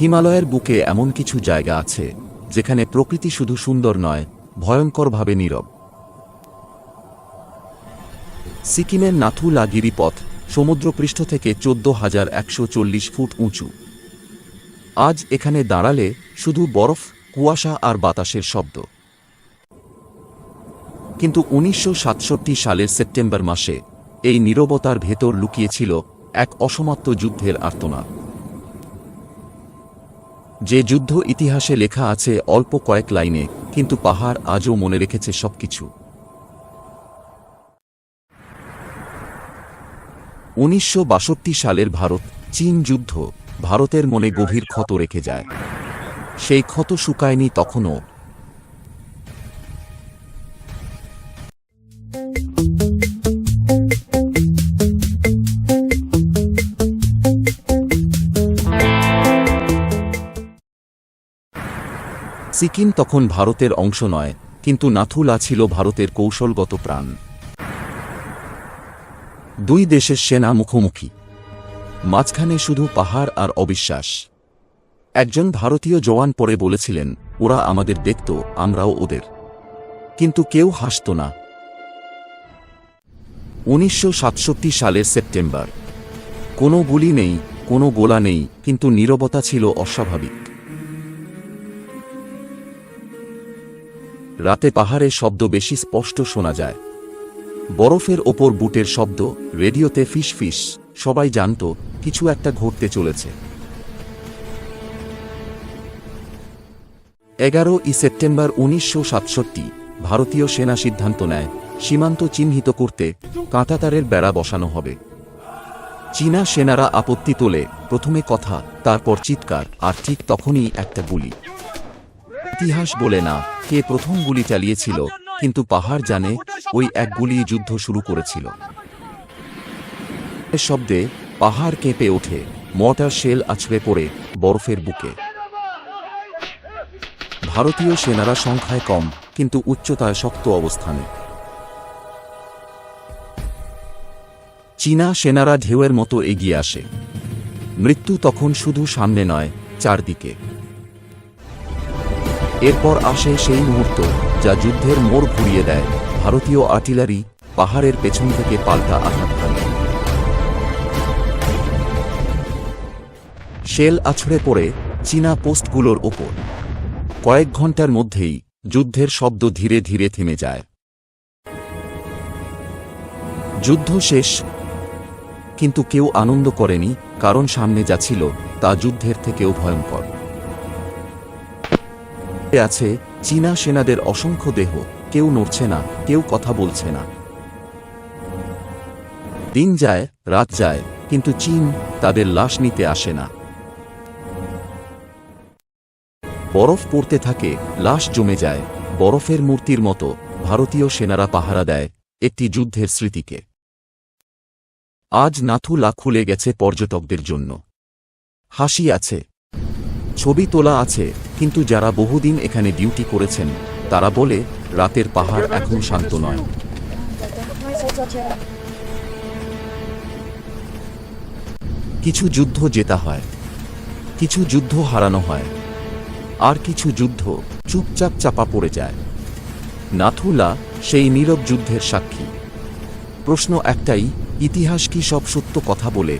হিমালয়ের বুকে এমন কিছু জায়গা আছে, যেখানে প্রকৃতি শুধু সুন্দর নয়, ভয়ঙ্করভাবে নীরব। সিকিমের নাথুলা গিরিপথ সমুদ্রপৃষ্ঠ থেকে চোদ্দ হাজার একশো চল্লিশ ফুট উঁচু। আজ এখানে দাঁড়ালে শুধু বরফ, কুয়াশা আর বাতাসের শব্দ। কিন্তু উনিশশো সাতষট্টি সালের সেপ্টেম্বর মাসে এই নীরবতার ভেতর লুকিয়েছিল এক অসমাপ্ত যুদ্ধের আর্তনাদ। যে যুদ্ধ ইতিহাসে লেখা আছে অল্প কয়েক লাইনে, কিন্তু পাহাড় আজও মনে রেখেছে সবকিছু। উনিশশো বাষট্টি সালের ভারত, চীন যুদ্ধ, ভারতের মনে গভীর ক্ষত রেখে যায়। সেই ক্ষত শুকায়নি তখনও। সিকিম তখন ভারতের অংশ নয়, কিন্তু নাথুলা ছিল ভারতের কৌশলগত প্রাণ। দুই দেশের সেনা মুখোমুখি। মাঝখানে শুধু পাহাড় আর অবিশ্বাস। একজন ভারতীয় জওয়ান পরে বলেছিলেন, ওরা আমাদের দেখত, আমরাও ওদের। কিন্তু কেউ হাসত না। উনিশশো সাতষট্টি সালের সেপ্টেম্বর। কোনো গুলি নেই, কোনো গোলা নেই, কিন্তু নীরবতা ছিল অস্বাভাবিক। রাতে পাহাড়ে শব্দ বেশি স্পষ্ট শোনা যায়। বরফের ওপর বুটের শব্দ, রেডিওতে ফিস ফিস, সবাই জানত কিছু একটা ঘটতে চলেছে। এগারো ই সেপ্টেম্বর উনিশশো সাতষট্টি, ভারতীয় সেনা সিদ্ধান্ত নেয়, সীমান্ত চিহ্নিত করতে কাঁটাতারের বেড়া বসানো হবে। চীনা সেনারা আপত্তি তোলে, প্রথমে কথা, তারপর চিৎকার, আর ঠিক তখনই একটা গুলি। ইতিহাস বলে না, কে প্রথম গুলি চালিয়েছিল, কিন্তু পাহাড় জানে ওই এক গুলি যুদ্ধ শুরু করেছিল। শব্দে পাহাড় কেঁপে ওঠে মর্টার শেল আছড়ে পড়ে বরফের বুকে। ভারতীয় সেনারা সংখ্যায় কম, কিন্তু উচ্চতায় শক্ত অবস্থানে। চীনা সেনারা ঢেউয়ের মতো এগিয়ে আসে। মৃত্যু তখন শুধু সামনে নয়, চারদিকে। এরপর আসে সেই মুহূর্ত যা যুদ্ধের মোড় ঘুরিয়ে দেয়। ভারতীয় আর্টিলারি পাহাড়ের পেছন থেকে পাল্টা আঘাত হানে। শেল আছড়ে পড়ে চীনা পোস্টগুলোর ওপর। কয়েক ঘণ্টার মধ্যেই যুদ্ধের শব্দ ধীরে ধীরে থেমে যায়। যুদ্ধ শেষ, কিন্তু কেউ আনন্দ করেনি, কারণ সামনে যা ছিল তা যুদ্ধের থেকেও ভয়ঙ্কর। আছে, চীনা সেনাদের অসংখ্য দেহ। কেউ নড়ছে না, কেউ কথা বলছে না। দিন যায়, রাত যায়, কিন্তু চীন তাদের লাশ নিতে আসে না। বরফ পড়তে থাকে, লাশ জমে যায়। বরফের মূর্তির মতো, ভারতীয় সেনারা পাহারা দেয় একটি যুদ্ধের স্মৃতিকে। আজ নাথুলা খুলে গেছে পর্যটকদের জন্য। হাসি আছে। ছবি তোলা আছে কিন্তু যারা বহুদিন এখানে ডিউটি করেছেন, তারা বলে রাতের পাহাড় এখন শান্ত নয়। কিছু যুদ্ধ জেতা হয়, কিছু যুদ্ধ হারানো হয়, আর কিছু যুদ্ধ চুপচাপ চাপা পড়ে যায়। নাথুলা সেই নীরব যুদ্ধের সাক্ষী। প্রশ্ন একটাই, ইতিহাস কি সব সত্য কথা বলে?